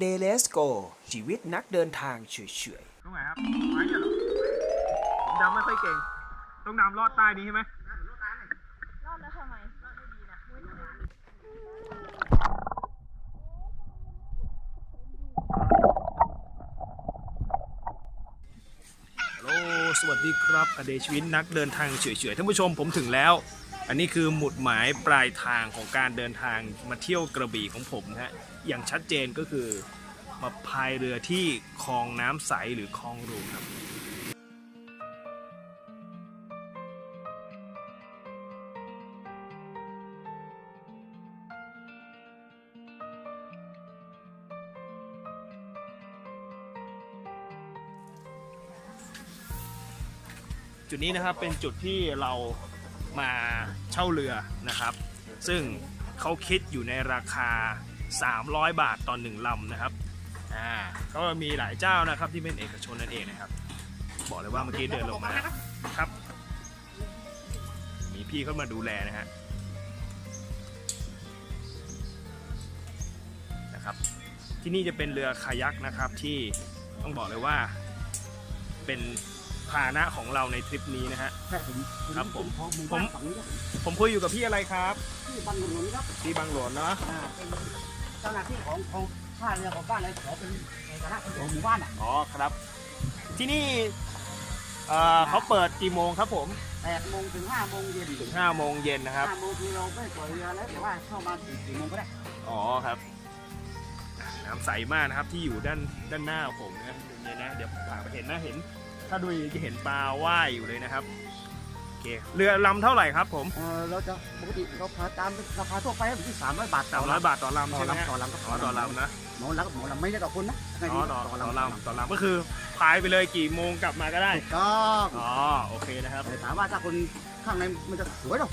เดเลสโกชีวิตนักเดินทางเฉยๆตรงไหนครับไม้เนี่ยเหรอผมดำไม่ค่อยเก่ง ต้องดำลอดใต้นี้ใช่ไหมรอดแล้วทำไมรอดได้ดีนะฮัลโหลสวัสดีครับอเดชวินนักเดินทางเฉยๆท่านผู้ชมผมถึงแล้ว อันนี้คือหมุดหมายปลายทางของการเดินทางมาเที่ยวกระบี่ของผมนะฮะอย่างชัดเจนก็คือมาพายเรือที่คลองน้ำใสหรือคลองรูครับจุดนี้นะครับเป็นจุดที่เรา มาเช่าเรือนะครับ ซึ่งเขาคิดอยู่ในราคา 300 บาทต่อหนึ่งลำนะครับอ่าก็มีหลายเจ้านะครับที่เป็นเอกชนนั่นเองนะครับ บอกเลยว่าเมื่อกี้เดินลงมาครับ มีพี่เข้ามาดูแลนะฮะนะครับ ที่นี่จะเป็นเรือคายักนะครับที่ต้องบอกเลยว่าเป็น พาหนะของเราในทริปนี้นะฮะใช่ผมครับผมของหมู่ผมบ้านฝั่งนี้ครับผมคุยอยู่กับพี่อะไรครับที่บางหลวงครับพี่บางหลวงเนาะอ่าเป็นเจ้าหน้าที่ของของท่าเรือของบ้านเลยขอเป็นเอกลักษณ์ของหมู่บ้านอะอ๋อครับ ที่นี่เอ่อเขาเปิดกี่โมงครับผมแปดโมงถึงห้าโมงเย็นถึง5โมงเย็นนะครับห้าโมงคือเราไม่ปล่อยเรือแล้วแต่ว่าเข้ามาถึงสี่โมงก็ได้อ๋อครับอะน้ำใสมากนะครับที่อยู่ด้านด้านหน้าผมนะตรงนี้นะเดี๋ยวผมพาไปเห็นนะเห็น ถ้าดูจะเห็นปลาว่ายอยู่เลยนะครับโอเคเรือลำเท่าไหร่ครับ ผมเออเราจะปกติเราพาตามราคาทั่วไปอยู่ที่สามร้อยบาทสามร้อยบาทต่อลำต่อใช่ไหมฮะลำต่อลำครับอ๋อต่อลำนะ หมอลำหมอลำไม่ใช่ต่อคนนะอ๋อต่อต่อลำต่อลำก็คือพายไปเลยกี่โมงกลับมาก็ได้ ถูกต้องอ๋อโอเคนะครับแต่ถามว่าถ้าคนข้างในมันจะสวยหรอ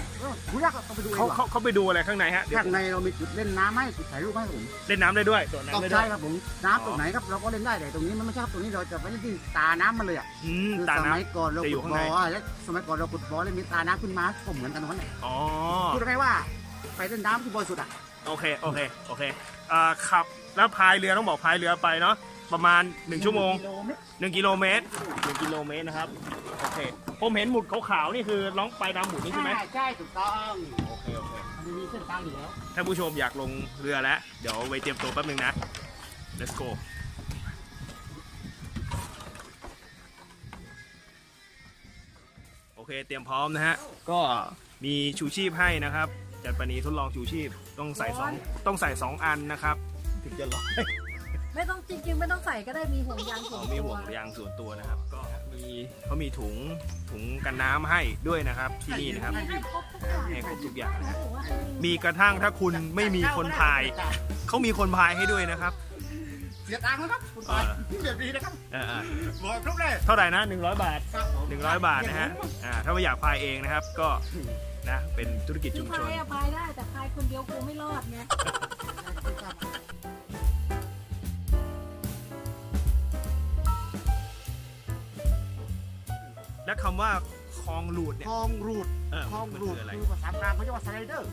ดูยากก็ต้องไปดูเองเขาว่ะเขาเขาไปดูอะไรข้างในฮะเดี๋ยวข้างในเรามีจุดเล่นน้ำให้จุดถ่ายรูปให้ผมเล่นน้ำได้ด้วยโดดต้อน้ำงได้ด้ใช่วยครับผมน้ำตรงไหนครับเราก็เล่นได้แต่ตรงนี้มันไม่ใช่ครับตรงนี้เราจะไปเล่นที่ตาน้ำมันเลยอะอืมคือตาสน้ มัยก่อนเราจะอยู่ขุดข้างบ่ในอแล้วสมัยก่อนเราขุดบ่อแล้วมีตาน้ำขึ้นมาก็เหมือนกันทั้งนั้นแหละำอ๋อพูดง่ายๆว่า ไปเล่นน้ำที่บริสุทธิ์อะโอเคโอเคโอเค อ่าขับแล้วพายเรือต้องบอกพายเรือไปเนาะประมาณ 1 ชั่วโมงกิโลเมตร1กิโลเมตร1กิโลเมตรนะครับโอเคผมเห็นหมุดขาวๆนี่คือร้องไปตามหมุดนี่ใช่ไหมใช่ใช่ถูกต้องโอเคโอเคมันมีเส้นทางอยู่แล้วถ้าผู้ชมอยากลงเรือแล้ว เดี๋ยวไว้เตรียมตัวแป๊บนึงนะ let's go โอเคเตรียมพร้อมนะฮะ ก็มีชูชีพให้นะครับ จัดปานีทดลองชูชีพต้องใส่สองต้องใส่สองอันนะครับ ถึงจะร้อยไม่ต้องจริงๆ ไม่ต้องใส่ก็ได้มีห่วงยางส่วนอ๋อตัวมีห่วงยางส่วนตัวนะครับ ก็มีเขามีถุงถุงกันน้ำให้ด้วยนะครับที่นี่นะครับให้ครบทุกอย่างให้ครบทุกอย่างนะถือว่าให้มีกระทั่งถ้าคุณไม่มีคนพายเขามีคนพายให้ด้วยนะครับเสียตังค์นะครับคุณปอยเสียดีนะครับเออบอกครบเลยๆเท่าไหร่นะ100 บาทครับผม100 บาทนะฮะอ่าถ้าไม่อยากพายเองนะครับ ก็ นะ เป็นธุรกิจคืชุอมพาชนยอะพายได้แต่พายคนเดียวกูไม่รอดไงและคำว่าคลองลูดเนี่ย คลองรูดเออคลองมันรูคืดออะไร คือภาษากลางเขาเรียกว่าสไลเดอร์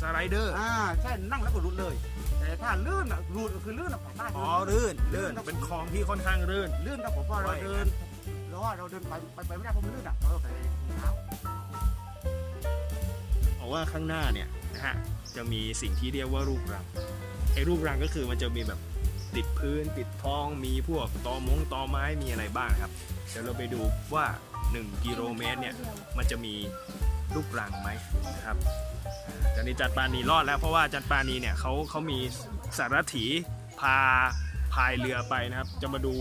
สไลเดอร์ อ่า ใช่ นั่งแล้วก็รูดเลย แต่ถ้าลื่นอะรูดก็คือลื่นอะได้อ๋อลื่นลื่น เป็นคลองที่ค่อนข้างลื่น ลื่นครับผมว่าเราเดินเราว่าเราเดินไปไปไปไม่ได้เพราะมันลื่นอะเราต้องใส่รองเท้าบอก ว่าข้างหน้าเนี่ยนะฮะจะมีสิ่งที่เรียกว่ารูปรังไอ้รูปรังก็คือมันจะมีแบบติดพื้นติดท้องมีพวกตอมงตอไม้มีอะไรบ้างครับ เดี๋ยวเราไปดูว่า 1 กิโลเมตรเนี่ยมันจะมีลูกรังไหมนะครับตอนนี้จัดปานีรอดแล้วเพราะว่าจัดปานีเนี่ยเขาเขามีสารถีพาพายเรือไปนะครับ จะมาดู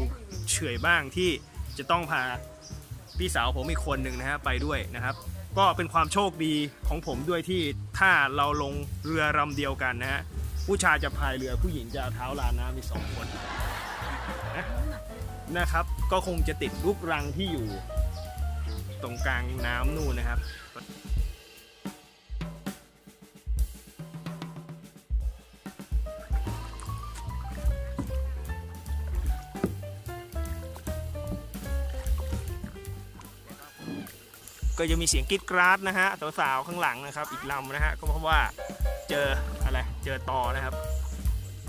เฉยบ้างที่จะต้องพาพี่สาวผมอีกคนหนึ่งนะฮะไปด้วยนะครับ ก็เป็นความโชคดีของผมด้วยที่ถ้าเราลงเรือลำเดียวกันนะฮะผู้ชายจะพายเรือผู้หญิงจะเอาเท้าลาน้ำมีสองคนนะนะครับ ก็คงจะติดลูกรังที่อยู่ ตรงกลางน้ำนู่นนะครับ ก็จะมีเสียงกรีดกราดนะฮะสาวๆข้างหลังนะครับ อีกลำนะฮะก็เพราะว่าเจออะไรเจอตอนะครับ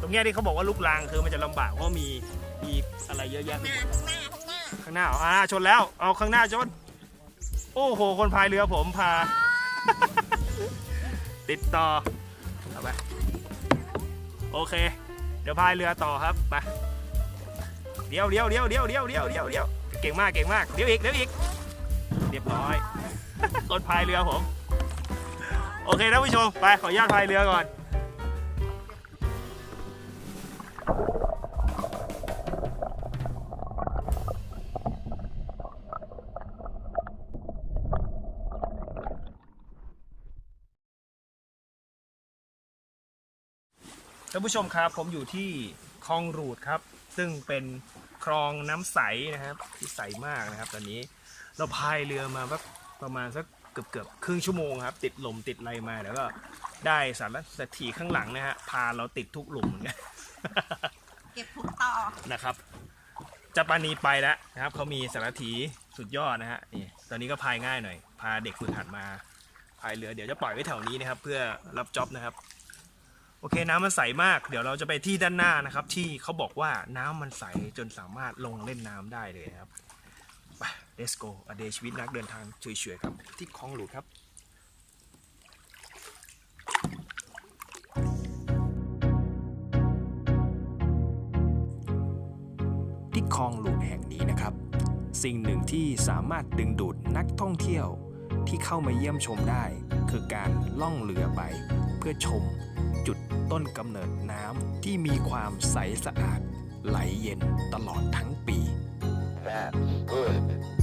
ตรงนี้ที่เขาบอกว่าลุกรังคือมันจะลำบากเพราะมีมีอะไรเยอะแยะข้างหน้าข้างหน้าข้างหน้าอ่าชนแล้ว เอาข้างหน้าชน โอ้โห คนพายเรือผมพา ติดต่อ เอาไป โอเค เดี๋ยวพายเรือต่อครับ ไป เดี๋ยวเดี๋ยวเดี๋ยวเดี๋ยวเดี๋ยวเดี๋ยวเดี๋ยวเก่งมาก เก่งมาก เดี๋ยวอีก เดี๋ยวอีก เรียบร้อย คนพายเรือผม โอเคท่านผู้ชม ไปขออนุญาตพายเรือก่อน ท่านผู้ชมครับผมอยู่ที่คลองรูดครับ ซึ่งเป็นคลองน้ำใสนะครับที่ใสมากนะครับ ตอนนี้เราพายเรือมาแบบ ประมาณสักเกือบเกือบๆครึ่งชั่วโมงครับ ติดลมติดอะไรมาแล้วก็ได้สารสถีข้างหลังนะฮะพาเราติดทุกหลุมเหมือนกันเก็บถุงต่อนะครับจะปานีไปแล้วนะครับเขามีสารถีสุดยอดนะฮะนี่ตอนนี้ก็พายง่ายหน่อย พาเด็กฝึกหัดมาพายเรือเดี๋ยวจะปล่อยไว้แถวนี้นะครับ เพื่อรับจ็อบนะครับ โอเคน้ำมันใสมาก เดี๋ยวเราจะไปที่ด้านหน้านะครับ ที่เขาบอกว่าน้ำมันใสจนสามารถลงเล่นน้ำได้เลยนะครับไป let's go อเดชีวิตนักเดินทางเฉยๆครับ ที่คลองหลุดครับที่คลองหลูแห่งนี้นะครับ สิ่งหนึ่งที่สามารถดึงดูดนักท่องเที่ยวที่เข้ามาเยี่ยมชมได้ คือการล่องเรือไป เพื่อชมจุดต้นกำเนิดน้ำที่มีความใสสะอาดไหลเย็นตลอดทั้งปีส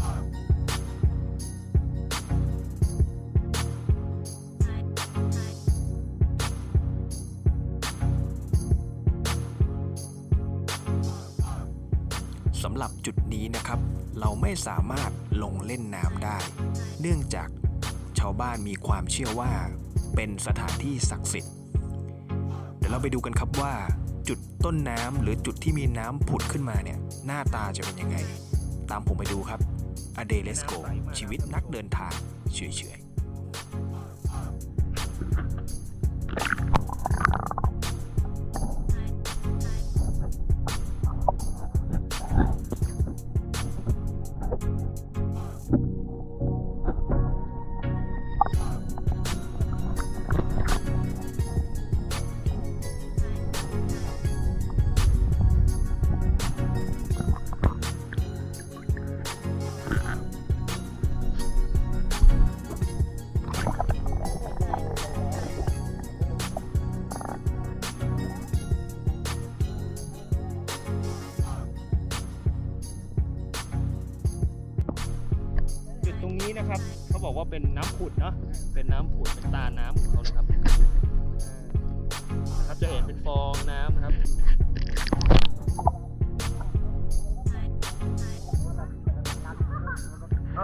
เราไม่สามารถลงเล่นน้ำได้ เนื่องจากชาวบ้านมีความเชื่อว่า เป็นสถานที่ศักดิ์สิทธิ์ เดี๋ยวเราไปดูกันครับว่า จุดต้นน้ำหรือจุดที่มีน้ำผุดขึ้นมาเนี่ยหน้าตาจะเป็นยังไง ตามผมไปดูครับอเดเลสโกชีวิตนักเดินทางเฉยๆ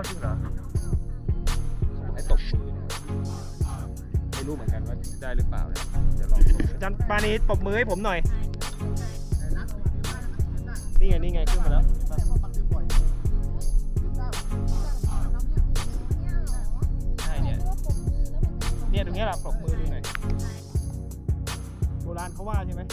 จริงเหรอไอ้ตบมือเนี่ยไม่รู้เหมือนกันว่าได้หรือเปล่านะเดี๋ยวลองดูอาจารย์ปานีตบมือให้ผมหน่อย นี่ไง นี่ไง ขึ้นมาแล้ว ใช่เนี่ย เนี่ยตรงเนี้ยแหละปรบมือดูหน่อยโบราณเขาว่าใช่ไหม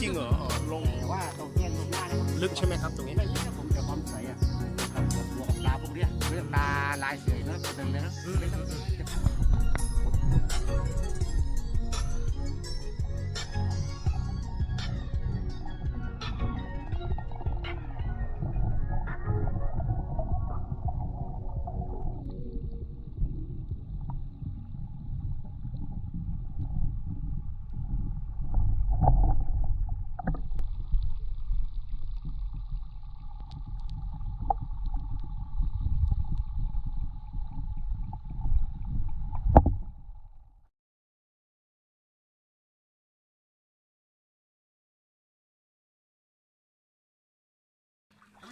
จริงเหรออ๋อลงแต่ว่าตรงเนี้ยลงหน้าเนี่ยลึกใช่ไหมครับตรงนี้ไม่ใช่ผมจะความใสอะครับตัวกับปลาพวกเนี้ยเรียกปลาลายเสือเนื้อตัวหนึ่งเลยนะ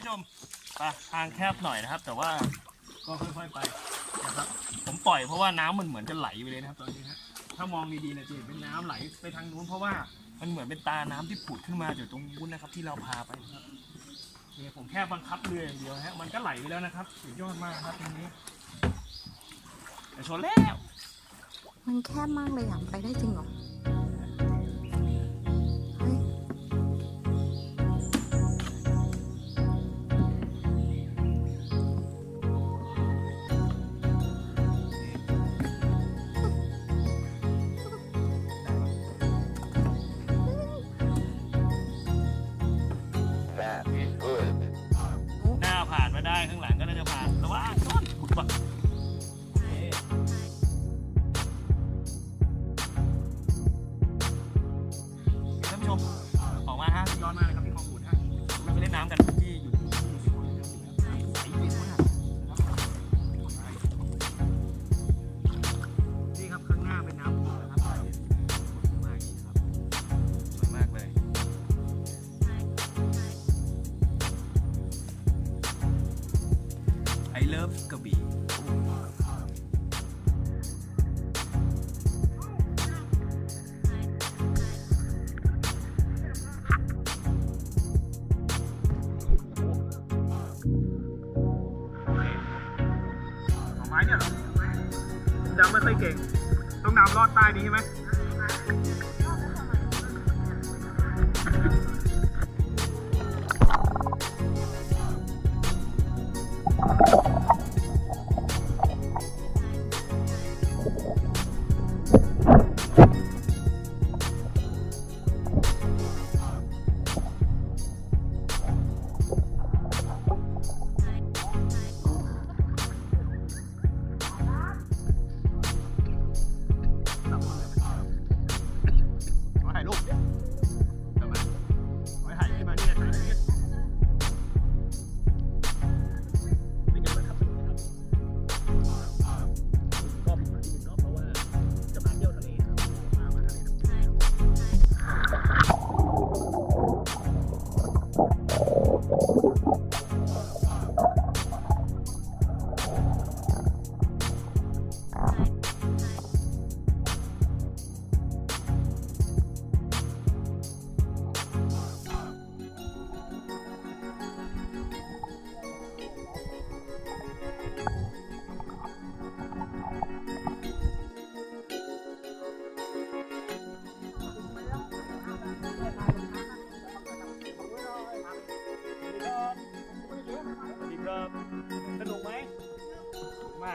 ชมไปทางแคบหน่อยนะครับ แต่ว่าก็ค่อยๆไปนะครับผมปล่อยเพราะว่าน้ำมันเหมือนจะไหลไปเลยนะครับ ตอนนี้ฮะถ้ามองดีๆนะจะเห็นเป็นน้ำไหลไปทางนู้นเพราะว่ามันเหมือนเป็นตาน้ำที่ผุดขึ้นมาจากตรงนู้นนะครับ ที่เราพาไปครับเนี่ยผมแค่บังคับเรืออย่างเดียวฮะมันก็ไหลไปแล้วนะครับสุดยอดมากครับตรงนี้แต่ชนแล้ว มันแคบมากเลยอะไปได้จริงเหรอ นน้ำกัน เนี่ยเหรอจำไม่ค่อยเก่ง ต้องดำลอดใต้นี้ใช่ไหม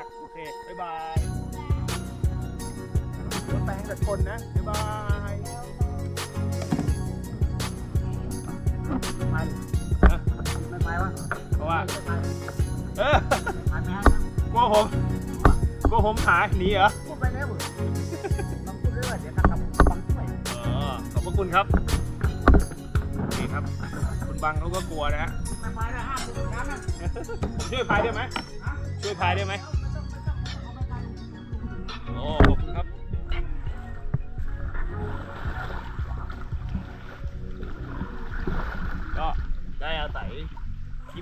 ากโอเคบ๊ายบายรถแปลงกับคนนะบ๊ายบายฮะไม่ไปวะเพราะว่าไม่ไปเออไปไหมฮะกลัวผมกลัวผมหายหนีเหรอพูดไปแล้วบุต้องพูดด้วยว่าเดี๋ยวนะครับฟังด้วยเออขอบพระคุณครับนี่ครับ คุณบังเขาก็กลัวนะฮะไม่ไปนะห้ามดูน้ำนะผมช่วยพายได้ไหมช่วยพายได้ไหม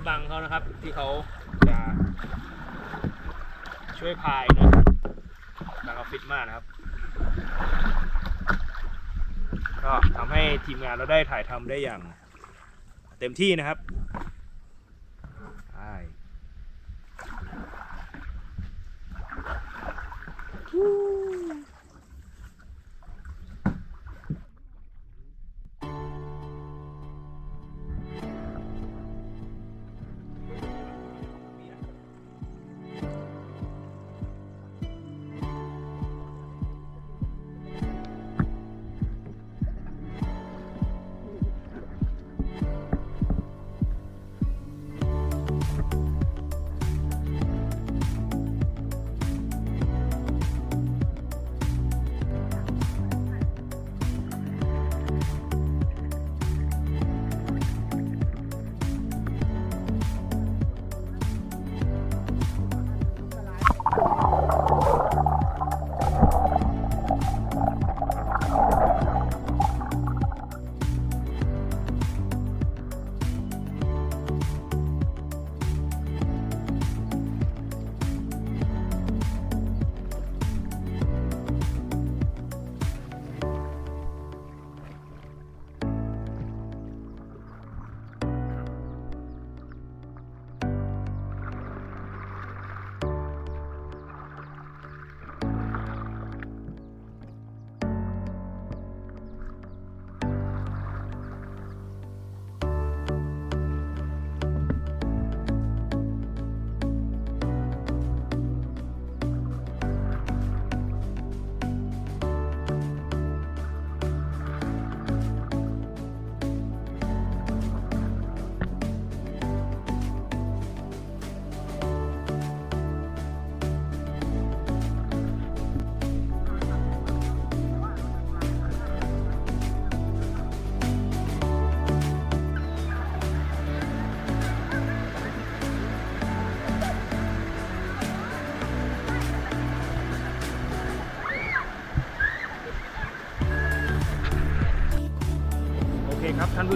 ที่บังเขานะครับ ที่เขาจะช่วยพายนะบังเขาฟิตมากนะครับ ก็ทำให้ทีมงานเราได้ถ่ายทำได้อย่างเต็มที่นะครับ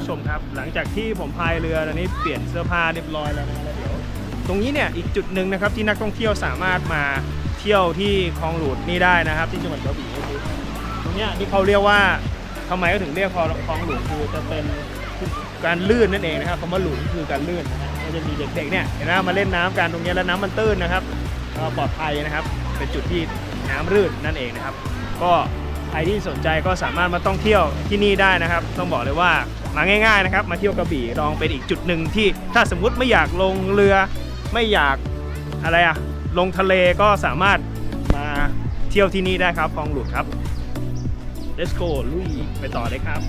ผู้ชมครับ หลังจากที่ผมพายเรือตอนนี้เปลี่ยนเสื้อผ้าเรียบร้อยแล้วนะเดี๋ยวตรงนี้เนี่ยอีกจุดหนึ่งนะครับที่นักท่องเที่ยวสามารถมาเที่ยวที่คลองหลุดนี่ได้นะครับที่จังหวัดกระบี่ก็คือตรงนี้ที่เขาเรียกว่าทำไมก็ถึงเรียกคลองหลุดคือจะเป็นการลื่นนั่นเองนะครับคำว่าหลุดคือการลื่นนะฮะก็จะมีเด็กๆเนี่ยเห็นไหมมาเล่นน้ำกันตรงนี้แล้วน้ำมันตื้นนะครับปลอดภัยนะครับ เป็นจุดที่น้ำรื่นนั่นเองนะครับ ก็ใครที่สนใจก็สามารถมาท่องเที่ยวที่นี่ได้นะครับ ต้องบอกเลยว่า มาง่ายๆนะครับ มาเที่ยวกระบี่ลองเป็นอีกจุดหนึ่งที่ถ้าสมมุติไม่อยากลงเรือ ไม่อยากอะไรอะลงทะเลก็สามารถมาเที่ยวที่นี่ได้ครับคลองหลุดครับ let's go ลุยไปต่อเลยครับ